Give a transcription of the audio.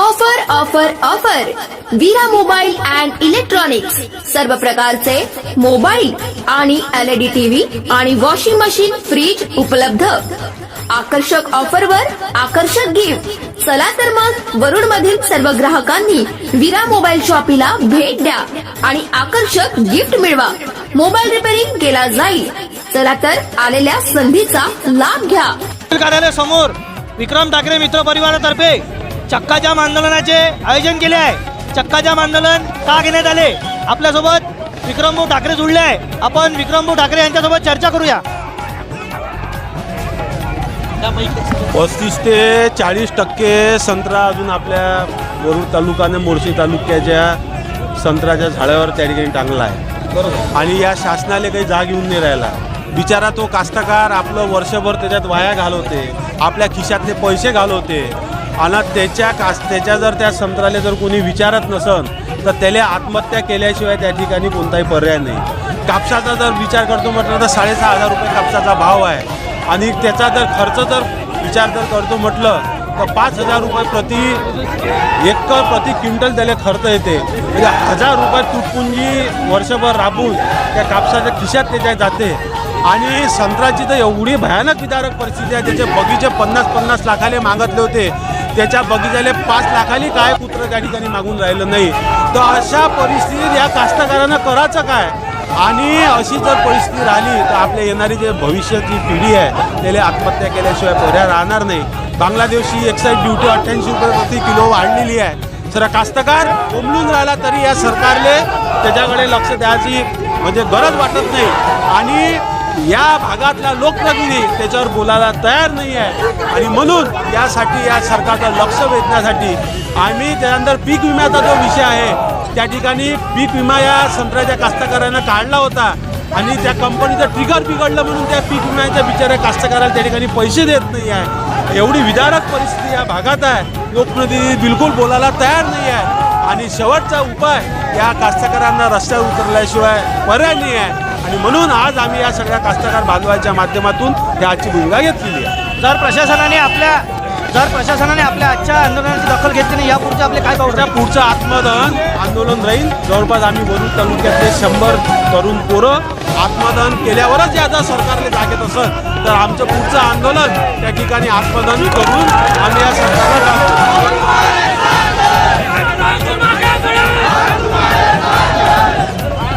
Offer offer offer Veera mobile and electronics सर्व प्रकारचे mobile आणि एलईडी टीव्ही आणि वॉशिंग मशीन फ्रीज उपलब्ध. आकर्षक ऑफरवर आकर्षक गिफ्ट चला तर मग वरुड मधील सर्व ग्राहकांनी विरा मोबाईल शॉपीला भेट द्या आणि आकर्षक गिफ्ट मिळवा. मोबाईल रिपेअरिंग केला जाईल. चला तर आलेल्या संधीचा लाभ घ्या. कार्यालय समोर विक्रम ठाकरे मित्र परिवारातर्फे चक्काजाम आंदोलनाचे आयोजन केले आहे. चक्काजाम आंदोलन का घेण्यात आले? आपल्यासोबत विक्रमभाऊ ठाकरे जुळले आहे. आपण विक्रमभाऊ ठाकरे यांच्यासोबत चर्चा करूया. पस्तीस ते चाळीस टक्के संत्रा अजून आपल्या वरुड तालुका आणि मोर्शी तालुक्याच्या संत्र्याच्या झाडावर त्या ठिकाणी टांगला आहे. बरोबर. आणि या शासनाला काही जाग येऊन नाही राहिला. बिचारा तो कास्तकार आपलं वर्षभर त्याच्यात वाया घालवते आपल्या खिशातले पैसे घालवते आणि त्याच्या कास त्याच्या जर त्या संत्राला जर कोणी विचारत नसन तर त्याला आत्महत्या केल्याशिवाय त्या ठिकाणी कोणताही पर्याय नाही. कापसाचा जर विचार करतो म्हटलं तर साडेसहा हजार रुपये कापसाचा भाव आहे. आणि त्याचा जर खर्च जर विचार जर करतो म्हटलं तर पाच हजार रुपये प्रति एकर प्रति क्विंटल त्याला खर्च येते. म्हणजे हजार रुपये तुटपुंजी वर्षभर राबून त्या कापसाच्या खिशात त्याच्या जाते. आणि संत्र्याची तर एवढी भयानक विदारक परिस्थिती आहे. त्याचे बगीचे पन्नास पन्नास लाखाले मागतले होते. त्याच्या बगीचाले पाच लाखाली काय कुत्र त्या ठिकाणी मागून राहिलं नाही. तर अशा परिस्थितीत या कास्तकारांना करायचं काय? आणि अशी जर परिस्थिती राहिली तर आपल्या येणारी जे भविष्याची पिढी आहे त्याला आत्महत्या केल्याशिवाय पर्याय राहणार नाही. बांगलादेशी एक्साईज ड्युटी अठ्ठ्याऐंशी रुपये प्रति किलो वाढलेली आहे. सर कास्तकार कोंबलून राहिला तरी या सरकारले त्याच्याकडे लक्ष द्यायची म्हणजे गरज वाटत नाही. आणि या भागातला लोकप्रतिनिधी त्याच्यावर बोलायला तयार नाही आहे. आणि म्हणून यासाठी या सरकारचं लक्ष वेधण्यासाठी आम्ही त्यानंतर पीक विम्याचा जो विषय आहे त्या ठिकाणी पीक विमा या संत्र्याच्या कास्तकारांना काढला होता. आणि त्या कंपनीचं ट्रिगर बिघडलं म्हणून त्या पीक विम्याच्या बिचाऱ्या कास्तकाराला त्या ठिकाणी पैसे देत नाही आहे. एवढी विदारक परिस्थिती या भागात आहे. लोकप्रतिनिधी बिलकुल बोलायला तयार नाही आहे. आणि शेवटचा उपाय या कास्तकारांना रस्त्यावर उतरल्याशिवाय पर्याय नाही आहे. आणि म्हणून आज आम्ही या सगळ्या कास्तकार बांधवांच्या माध्यमातून आजची भूमिका घेतलेली आहे. जर प्रशासनाने आपल्या जर प्रशासनाने आपल्या आजच्या आंदोलनाची दखल घेतली नाही यापुढचे आपले काय त्याच्या पुढचं आत्मदहन आंदोलन राहील. जवळपास आम्ही वरुड तालुक्यातले शंभर तरुण पोरं आत्मदहन केल्यावरच याचा सरकारने जागेत असत तर आमचं पुढचं आंदोलन त्या ठिकाणी आत्मदहन करून आम्ही या सरकारला